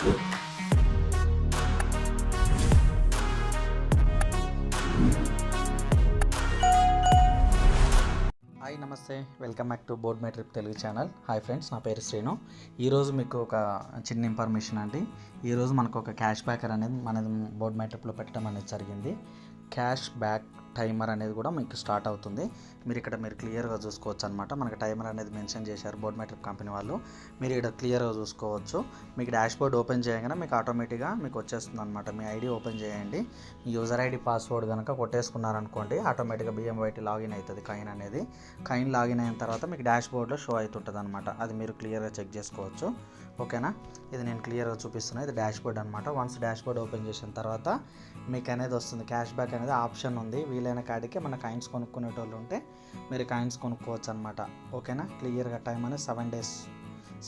Hi namaste. Welcome back to board my trip Telugu channel hi friends నా పేరు శ్రీను. ఈరోజు మీకు ఒక చిన్న ఇన్ఫర్మేషన్ అండి. ఈరోజు మనకు ఒక క్యాష్ బ్యాకర్ అనేది మనం బోర్డ్ మై ట్రిప్లో పెట్టడం అనేది జరిగింది. క్యాష్ బ్యాక్ టైమర్ అనేది కూడా మీకు స్టార్ట్ అవుతుంది. మీరు ఇక్కడ మీరు క్లియర్గా చూసుకోవచ్చు అనమాట మనకి టైమర్ అనేది మెన్షన్ చేశారు బోర్డ్ మెట్రిక్ కంపెనీ వాళ్ళు. మీరు ఇక్కడ క్లియర్గా చూసుకోవచ్చు. మీకు డాష్ బోర్డ్ ఓపెన్ చేయగానే మీకు ఆటోమేటిక్గా మీకు వచ్చేస్తుంది అనమాట మీ ఐడి ఓపెన్ చేయండి. మీ యూజర్ ఐడి పాస్వర్డ్ కనుక కొట్టేసుకున్నారనుకోండి ఆటోమేటిక్గా బిఎంవైటీ లాగిన్ అవుతుంది కైన్ అనేది. కైన్ లాగిన్ అయిన తర్వాత మీకు డాష్ బోర్డ్లో షో అవుతుంటుంది అనమాట అది మీరు క్లియర్గా చెక్ చేసుకోవచ్చు. ఓకేనా? ఇది నేను క్లియర్గా చూపిస్తున్నాను ఇది డాష్ బోర్డ్ అనమాట వన్స్ డాష్ బోర్డ్ ఓపెన్ చేసిన తర్వాత మీకు అనేది వస్తుంది. క్యాష్ బ్యాక్ అనేది ఆప్షన్ ఉంది. వీలైన కాడికి మన కాయిన్స్ కొనుక్కునేటోళ్ళు ఉంటే మీరు కాయిన్స్ కొనుక్కోవచ్చు అనమాట ఓకేనా? క్లియర్గా టైం అనేది seven days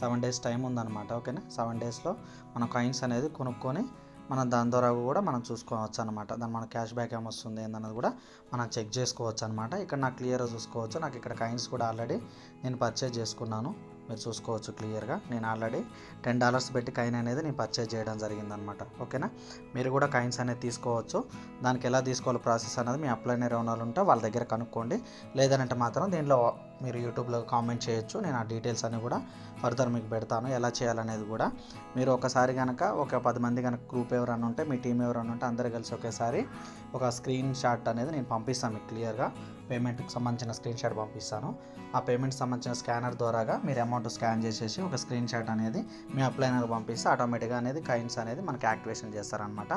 seven days time ఉందన్నమాట. ఓకేనా? సెవెన్ డేస్లో మన కాయిన్స్ అనేది కొనుక్కొని మనం దాని ద్వారా కూడా మనం చూసుకోవచ్చు అనమాట దాని మన క్యాష్ బ్యాక్ ఏమొస్తుంది ఏందన్నది కూడా మనం చెక్ చేసుకోవచ్చు అనమాట ఇక్కడ నాకు క్లియర్గా చూసుకోవచ్చు. నాకు ఇక్కడ కాయిన్స్ కూడా ఆల్రెడీ నేను పర్చేజ్ చేసుకున్నాను. మీరు చూసుకోవచ్చు క్లియర్గా. నేను ఆల్రెడీ టెన్ డాలర్స్ పెట్టి కాయిన్ అనేది నేను పర్చేజ్ చేయడం జరిగిందనమాట ఓకేనా? మీరు కూడా కాయిన్స్ అనేది తీసుకోవచ్చు. దానికి ఎలా తీసుకోవాలి ప్రాసెస్ అనేది మీ అప్లైనర్ వాళ్ళు ఉంటే వాళ్ళ దగ్గర కనుక్కోండి. లేదంటే మాత్రం దీనిలో మీరు యూట్యూబ్లో కామెంట్ చేయొచ్చు. నేను ఆ డీటెయిల్స్ అన్ని కూడా ఫర్దర్ మీకు పెడతాను. ఎలా చేయాలనేది కూడా. మీరు ఒకసారి కనుక ఒక పది మంది కనుక గ్రూప్ ఎవరైనా ఉంటే మీ టీం ఎవరైనా ఉంటే అందరు కలిసి ఒకేసారి ఒక స్క్రీన్ షాట్ అనేది నేను పంపిస్తాను మీకు క్లియర్గా. పేమెంట్కి సంబంధించిన స్క్రీన్ షాట్ పంపిస్తాను. ఆ పేమెంట్ సంబంధించిన స్కానర్ ద్వారాగా మీరు అమౌంట్ స్కాన్ చేసేసి ఒక స్క్రీన్ షాట్ అనేది మీ అప్లైనర్ పంపిస్తే ఆటోమేటిక్గా అనేది కైన్స్ అనేది మనకి యాక్టివేషన్ చేస్తారనమాట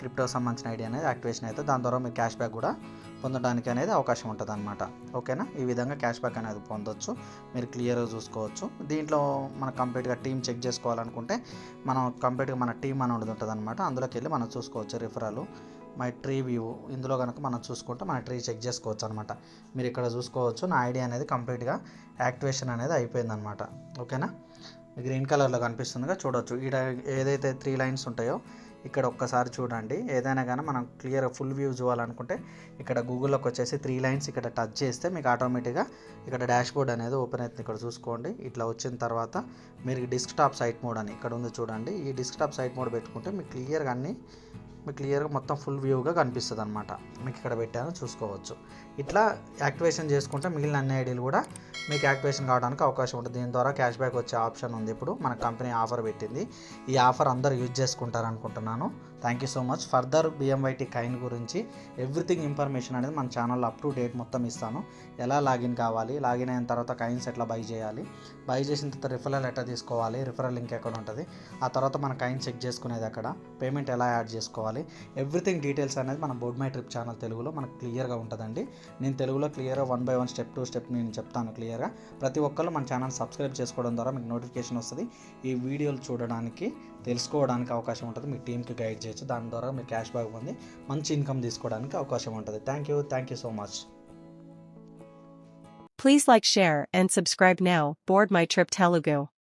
క్రిప్టో సంబంధించిన ఐడియా అనేది యాక్టివేషన్ అయితే దాని ద్వారా మీరు క్యాష్ బ్యాక్ కూడా పొందడానికి అనేది అవకాశం ఉంటుంది అనమాట ఓకేనా? ఈ విధంగా క్యాష్ బ్యాక్ అనేది పొందొచ్చు. మీరు క్లియర్గా చూసుకోవచ్చు. దీంట్లో మన కంప్లీట్గా టీం చెక్ చేసుకోవాలనుకుంటే మనం కంప్లీట్గా మన టీం అనేది ఉంటుంది అనమాట అందులోకి వెళ్ళి మనం చూసుకోవచ్చు రిఫరల్. My tree view. ఇందులో కనుక మనం చూసుకుంటే మన ట్రీ చెక్ చేసుకోవచ్చు అనమాట మీరు ఇక్కడ చూసుకోవచ్చు నా ఐడియా అనేది కంప్లీట్గా యాక్టివేషన్ అనేది అయిపోయిందనమాట ఓకేనా? గ్రీన్ కలర్లో కనిపిస్తుందిగా చూడవచ్చు ఇక్కడ ఏదైతే త్రీ లైన్స్ ఉంటాయో ఇక్కడ ఒక్కసారి చూడండి. ఏదైనా కానీ మనం క్లియర్ ఫుల్ వ్యూ చూడాలనుకుంటే ఇక్కడ గూగుల్లోకి వచ్చేసి త్రీ లైన్స్ ఇక్కడ టచ్ చేస్తే మీకు ఆటోమేటిక్గా ఇక్కడ డాష్ బోర్డ్ అనేది ఓపెన్ అవుతుంది. ఇక్కడ చూసుకోండి. ఇట్లా వచ్చిన తర్వాత మీరు డిస్క్టాప్ సైట్ మోడ్ అని ఇక్కడ ఉంది చూడండి. ఈ డిస్క్టాప్ సైట్ మోడ్ పెట్టుకుంటే మీకు క్లియర్గా అన్ని మీకు క్లియర్గా మొత్తం ఫుల్ వ్యూగా కనిపిస్తుంది అనమాట మీకు ఇక్కడ పెట్టాను చూసుకోవచ్చు. ఇట్లా యాక్టివేషన్ చేసుకుంటే మిగిలిన అన్ని ఐడీలు కూడా మీకు యాక్టివేషన్ కావడానికి అవకాశం ఉంటుంది. దీని ద్వారా క్యాష్ బ్యాక్ వచ్చే ఆప్షన్ ఉంది. ఇప్పుడు మన కంపెనీ ఆఫర్ పెట్టింది. ఈ ఆఫర్ అందరు యూజ్ చేసుకుంటారు అనుకుంటున్నాను thank you so much further BMYT coin గురించి ఎవ్రీథింగ్ ఇన్ఫర్మేషన్ అనేది మన ఛానల్లో అప్ టు డేట్ మొత్తం ఇస్తాను. ఎలా లాగిన్ కావాలి లాగిన్ అయిన తర్వాత కైన్స్ ఎట్లా బై చేయాలి బై చేసిన తర్వాత రిఫరల్ ఎట్లా తీసుకోవాలి రిఫరల్ లింక్ ఎక్కడ ఉంటుంది ఆ తర్వాత మన కైన్ చెక్ చేసుకునేది అక్కడ పేమెంట్ ఎలా యాడ్ చేసుకోవాలి ఎవ్రీథింగ్ డీటెయిల్స్ అనేది మన బోర్డ్ మై ట్రిప్ ఛానల్ తెలుగులో మనకు క్లియర్గా ఉంటుందండి. నేను తెలుగులో క్లియర్గా one by one step to step నేను చెప్తాను క్లియర్గా ప్రతి ఒక్కళ్ళు మన ఛానల్ సబ్స్క్రైబ్ చేసుకోవడం ద్వారా మీకు నోటిఫికేషన్ వస్తుంది. ఈ వీడియోలు చూడడానికి తెలుసుకోవడానికి అవకాశం ఉంటుంది. మీ టీంకి గైడ్ చేయొచ్చు. దాని ద్వారా మీరు క్యాష్ బ్యాక్ పొంది మంచి ఇన్కమ్ తీసుకోవడానికి అవకాశం ఉంటుంది. Thank you. Thank you so much. Please like, share, and subscribe now. Board my trip Telugu.